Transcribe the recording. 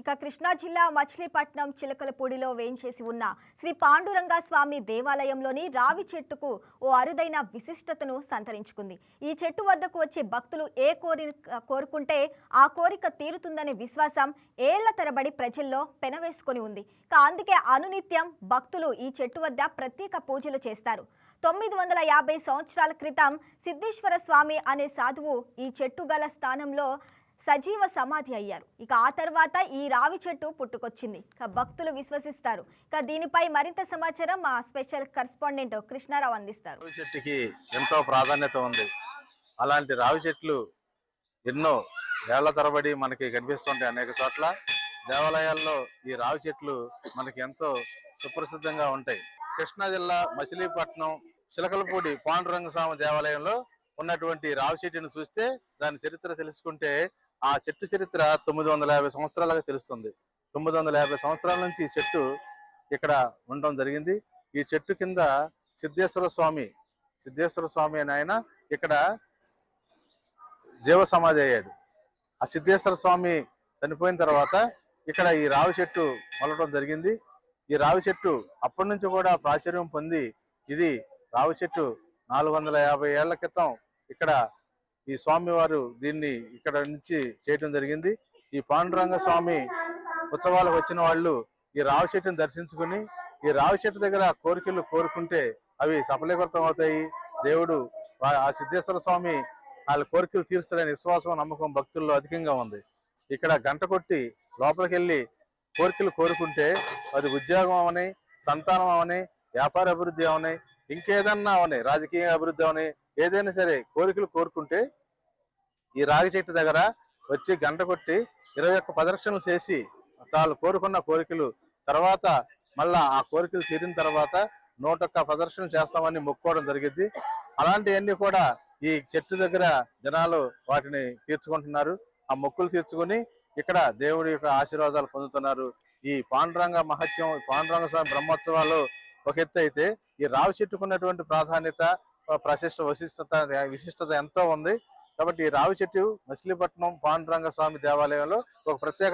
ఇక కృష్ణా జిల్లా మచిలీపట్నం చిలకలపూడిలో వేయించేసి ఉన్న శ్రీ పాండురంగ స్వామి దేవాలయంలోని రావి చెట్టుకు ఓ అరుదైన విశిష్టతను సంతరించుకుంది. ఈ చెట్టు వద్దకు వచ్చే భక్తులు ఏ కోరి కోరుకుంటే ఆ కోరిక తీరుతుందనే విశ్వాసం ఏళ్ళ తరబడి ప్రజల్లో పెనవేసుకొని ఉంది. ఇక అందుకే అనునిత్యం భక్తులు ఈ చెట్టు వద్ద ప్రత్యేక పూజలు చేస్తారు. తొమ్మిది వందల యాభై సంవత్సరాల క్రితం సిద్ధేశ్వర స్వామి అనే సాధువు ఈ చెట్టు గల స్థానంలో సజీవ సమాధి అయ్యారు. ఇక ఆ తర్వాత ఈ రావి చెట్టు పుట్టుకొచ్చింది. ఇక భక్తులు విశ్వసిస్తారు. ఇక దీనిపై మరింత సమాచారం మా స్పెషల్ కరెస్పాండెంట్ కృష్ణారావు అందిస్తారు. రావి చెట్టుకి ఎంతో ప్రాధాన్యత ఉంది. అలాంటి రావి చెట్లు ఎన్నో ఏళ్ళ తరబడి మనకి కనిపిస్తుంటాయి అనేక చోట్ల. దేవాలయాల్లో ఈ రావి చెట్లు మనకి ఎంతో సుప్రసిద్ధంగా ఉంటాయి. కృష్ణా జిల్లా మచిలీపట్నం చిలకలపూడి పాండురంగ స్వామి దేవాలయంలో ఉన్నటువంటి రావి చెట్టును చూస్తే దాని చరిత్ర తెలుసుకుంటే ఆ చెట్టు చరిత్ర తొమ్మిది వందల యాభై సంవత్సరాలుగా తెలుస్తుంది. తొమ్మిది వందల యాభై సంవత్సరాల నుంచి ఈ చెట్టు ఇక్కడ ఉండడం జరిగింది. ఈ చెట్టు కింద సిద్ధేశ్వర స్వామి సిద్ధేశ్వర స్వామి అని ఆయన ఇక్కడ జీవ సమాధి అయ్యాడు. ఆ సిద్ధేశ్వర స్వామి చనిపోయిన తర్వాత ఇక్కడ ఈ రావి చెట్టు మొలవడం జరిగింది. ఈ రావి చెట్టు అప్పటి నుంచి కూడా ప్రాచుర్యం పొంది ఇది రావి చెట్టు నాలుగు వందల యాభై ఏళ్ళ క్రితం ఇక్కడ ఈ స్వామి వారు దీన్ని ఇక్కడ నుంచి చేయటం జరిగింది. ఈ పాండురంగ స్వామి ఉత్సవాలకు వచ్చిన వాళ్ళు ఈ రావి చెట్టును దర్శించుకుని ఈ రావి చెట్టు దగ్గర కోరికలు కోరుకుంటే అవి సఫలీకృతం అవుతాయి. దేవుడు ఆ సిద్ధేశ్వర స్వామి వాళ్ళ కోరికలు తీరుస్తాడని విశ్వాసం నమ్మకం భక్తుల్లో అధికంగా ఉంది. ఇక్కడ గంట కొట్టి లోపలికి వెళ్ళి కోరికలు కోరుకుంటే అది ఉద్యోగం అవని సంతానం అవని వ్యాపార అభివృద్ధి అవని ఇంకేదన్నా అవని రాజకీయ అభివృద్ధి అవని ఏదైనా సరే కోరికలు కోరుకుంటే ఈ రాగి చెట్టు దగ్గర వచ్చి గంట కొట్టి ఇరవై ఒక్క ప్రదక్షిణలు చేసి తాను కోరుకున్న కోరికలు తర్వాత మళ్ళా ఆ కోరికలు తీరిన తర్వాత నూట ఒక్క ప్రదర్శనలు చేస్తామని మొక్కుకోవడం జరిగింది. అలాంటివన్నీ కూడా ఈ చెట్టు దగ్గర జనాలు వాటిని తీర్చుకుంటున్నారు. ఆ మొక్కులు తీర్చుకుని ఇక్కడ దేవుడి యొక్క ఆశీర్వాదాలు పొందుతున్నారు. ఈ పాండురంగ మహత్యం పాండురంగ స్వామి బ్రహ్మోత్సవాలు ఒక ఎత్తు అయితే ఈ రావి చెట్టుకున్నటువంటి ప్రాధాన్యత ప్రశిష్ట విశిష్టత విశిష్టత ఎంతో ఉంది. కాబట్టి ఈ రావి చెట్టు మచిలీపట్నం పాండురంగ స్వామి దేవాలయంలో ఒక ప్రత్యేక